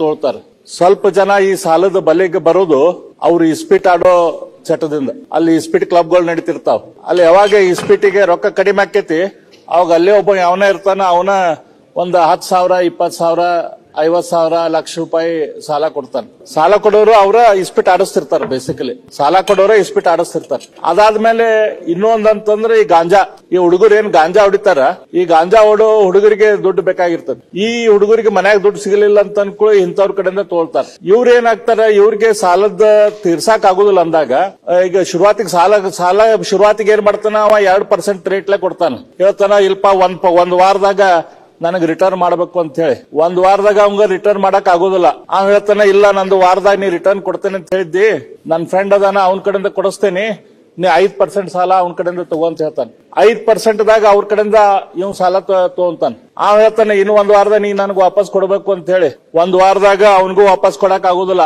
ತಗೊಳ್ತಾರ ಸ್ವಲ್ಪ ಜನ ಈ ಸಾಲದ ಬಲೆಗೆ ಬರೋದು ಅವ್ರು ಇಸ್ಪಿಟ್ ಆಡೋ ಚಟದಿಂದ. ಅಲ್ಲಿ ಇಸ್ಪಿಟ್ ಕ್ಲಬ್ಗಳು ನಡೀತಿರ್ತಾವ. ಅಲ್ಲಿ ಯಾವಾಗ ಇಸ್ಪಿಟಿಗೆ ರೊಕ್ಕ ಕಡಿಮೆ ಆಕೇತಿ ಅವಾಗ ಅಲ್ಲೇ ಒಬ್ಬ ಯಾವನ ಇರ್ತಾನ, ಅವನ ಒಂದ್ ಹತ್ ಸಾವಿರ ಇಪ್ಪತ್ ಸಾವಿರ ಐವತ್ ಸಾವಿರ ಲಕ್ಷ ರೂಪಾಯಿ ಸಾಲ ಕೊಡ್ತಾರೆ. ಸಾಲ ಕೊಡೋರು ಅವರ ಇಸ್ಪಿಟ್ ಆಡಿಸ್ತಿರ್ತಾರ ಬೇಸಿಕಲಿ ಸಾಲ ಕೊಡೋರ ಇಸ್ಪಿಟ್ ಆಡಿಸ್ತಿರ್ತಾರ. ಅದಾದ್ಮೇಲೆ ಇನ್ನೊಂದಂತಂದ್ರೆ ಈ ಗಾಂಜಾ. ಈ ಹುಡುಗರು ಏನ್ ಗಾಂಜಾ ಹೊಡಿತಾರ? ಈ ಗಾಂಜಾ ಹೊಡೋ ಹುಡುಗರಿಗೆ ದುಡ್ಡು ಬೇಕಾಗಿರ್ತದೆ. ಈ ಹುಡುಗರಿಗೆ ಮನ್ಯಾಗ ದುಡ್ಡು ಸಿಗಲಿಲ್ಲ ಅಂತ ಅನ್ಕೊಳ್ಳಿ ಇಂಥವ್ರ ಕಡೆಯಿಂದ ತೋಳ್ತಾರ. ಇವ್ರ ಏನಾಗ್ತಾರ ಇವ್ರಿಗೆ ಸಾಲದ ತೀರ್ಸಾಕ್ ಆಗುದಿಲ್ಲ ಅಂದಾಗ ಈಗ ಶುರುವಾತಿಗೆ ಸಾಲ ಸಾಲ ಶುರುವಾತಿಗೆ ಏನ್ ಮಾಡ್ತಾನ? ಅವ ಎರಡ್ ಪರ್ಸೆಂಟ್ ರೇಟ್ಲೆ ಕೊಡ್ತಾನ. ಹೇಳ್ತಾನ, ಇಲ್ಪ ಒಂದ್ ಒಂದ್ ವಾರದಾಗ ನನಗ್ ರಿಟರ್ನ್ ಮಾಡ್ಬೇಕು ಅಂತ ಹೇಳಿ. ಒಂದ್ ವಾರದಾಗ ಅವಂಗ ರಿಟರ್ನ್ ಮಾಡಕ್ ಆಗೋದಿಲ್ಲ. ಅವ್ನು ಹೇಳ್ತಾನೆ, ಇಲ್ಲ, ನಂದು ವಾರದಾಗ ನೀ ರಿಟರ್ನ್ ಕೊಡ್ತೇನೆ ಅಂತ ಹೇಳಿದ್ದಿ. ನನ್ ಫ್ರೆಂಡ್ ಅದಾನ, ಅವನ ಕಡೆಯಿಂದ ಕೊಡಿಸ್ತೇನೆ. ನೀ ಐದ್ ಪರ್ಸೆಂಟ್ ಸಾಲ ಅವನ ಕಡೆಯಿಂದ ಅಂತ ಹೇಳ್ತಾನೆ. ಐದ್ ಪರ್ಸೆಂಟ್ ದಾಗ ಅವ್ರ ಕಡೆಯಿಂದ ಇವ್ ಸಾಲ ತಗೊಂತಾನ ಆ ಹೇಳ್ತಾನೆ, ಇನ್ನು ಒಂದ್ ವಾರದಾಗ ನೀ ನನಗೆ ವಾಪಸ್ ಕೊಡ್ಬೇಕು ಅಂತ ಹೇಳಿ. ಒಂದ್ ವಾರದಾಗ ಅವನಿಗೂ ವಾಪಸ್ ಕೊಡಕ್ ಆಗೋದಿಲ್ಲ.